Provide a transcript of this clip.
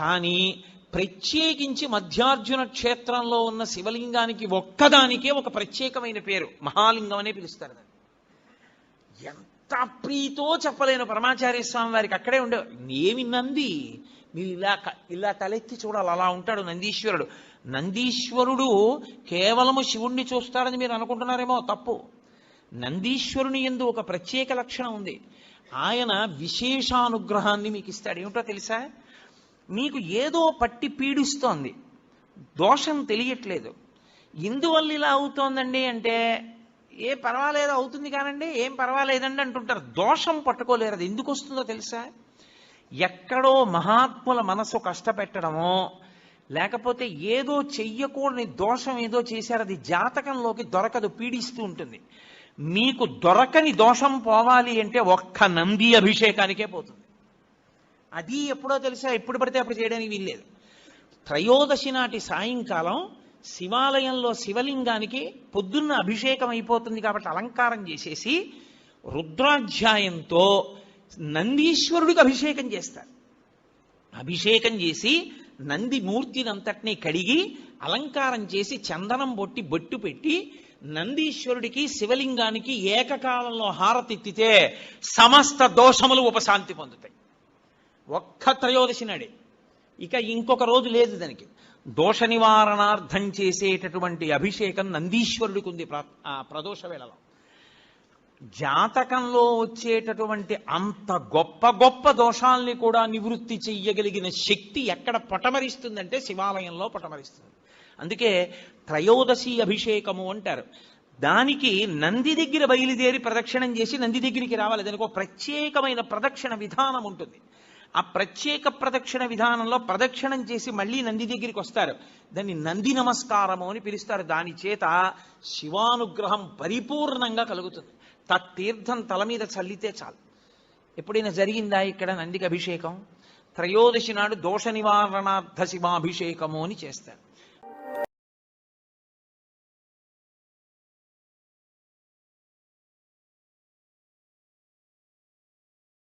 కానీ ప్రత్యేకించి మధ్యార్జున క్షేత్రంలో ఉన్న శివలింగానికి ఒక్కదానికే ఒక ప్రత్యేకమైన పేరు. మహాలింగం అనే పిలుస్తారు దాన్ని. ఎంత ప్రీతో చెప్పలేను పరమాచార్య స్వామి వారికి. అక్కడే ఉండేవారు ఏమి నంది. మీరు ఇలా ఇలా తలెత్తి చూడాలి. అలా ఉంటాడు నందీశ్వరుడు. నందీశ్వరుడు కేవలము శివుణ్ణి చూస్తాడని మీరు అనుకుంటున్నారేమో? తప్పు. నందీశ్వరుని ఎందు ఒక ప్రత్యేక లక్షణం ఉంది. ఆయన విశేషానుగ్రహాన్ని మీకు ఇస్తాడు. ఏమిటో తెలుసా? మీకు ఏదో పట్టి పీడిస్తోంది. దోషం తెలియట్లేదు. ఇందువల్ల ఇలా అవుతోందండి అంటే ఏ పర్వాలేదు అవుతుంది కానండి ఏం పర్వాలేదండి అంటుంటారు. దోషం పట్టుకోలేరు. అది ఎందుకు వస్తుందో తెలుసా? ఎక్కడో మహాత్ముల మనసు కష్టపెట్టడమో లేకపోతే ఏదో చెయ్యకూడని దోషం ఏదో చేశారు అది జాతకంలోకి దొరకదు పీడిస్తూ ఉంటుంది. మీకు దొరకని దోషం పోవాలి అంటే ఒక్క నంది అభిషేకానికే పోతుంది. అది ఎప్పుడో తెలుసా? ఎప్పుడు పడితే అప్పుడు చేయడానికి వీల్లేదు. త్రయోదశి నాటి సాయంకాలం శివాలయంలో శివలింగానికి పొద్దున్న అభిషేకం అయిపోతుంది కాబట్టి అలంకారం చేసేసి రుద్రాధ్యాయంతో నందీశ్వరుడికి అభిషేకం చేస్తారు. అభిషేకం చేసి నంది మూర్తినంతటినీ కడిగి అలంకారం చేసి చందనం బొట్టి బొట్టు పెట్టి నందీశ్వరుడికి శివలింగానికి ఏకకాలంలో హారతిత్తితే సమస్త దోషములు ఉపశాంతి పొందుతాయి. ఒక్క త్రయోదశి నాడే. ఇక ఇంకొక రోజు లేదు దానికి. దోష నివారణార్థం చేసేటటువంటి అభిషేకం నందీశ్వరుడికి ఉంది ప్ర- ఆ ప్రదోష వేళలో. జాతకంలో వచ్చేటటువంటి అంత గొప్ప గొప్ప దోషాల్ని కూడా నివృత్తి చెయ్యగలిగిన శక్తి ఎక్కడ పటమరిస్తుందంటే శివాలయంలో పటమరిస్తుంది. అందుకే త్రయోదశి అభిషేకము అంటారు. దానికి నంది దగ్గర బయలుదేరి ప్రదక్షిణం చేసి నంది దగ్గరికి రావాలి. దానికి ఒక ప్రత్యేకమైన ప్రదక్షిణ విధానం ఉంటుంది. ఆ ప్రత్యేక ప్రదక్షిణ విధానంలో ప్రదక్షిణం చేసి మళ్ళీ నంది దగ్గరికి వస్తారు. దాన్ని నంది నమస్కారము అని పిలుస్తారు. దాని చేత శివానుగ్రహం పరిపూర్ణంగా కలుగుతుంది. తత్తీర్థం తల మీద చల్లితే చాలు. ఎప్పుడైనా జరిగిందా ఇక్కడ నందికి అభిషేకం? త్రయోదశి నాడు దోష నివారణార్థ శివాభిషేకము అని చేస్తారు.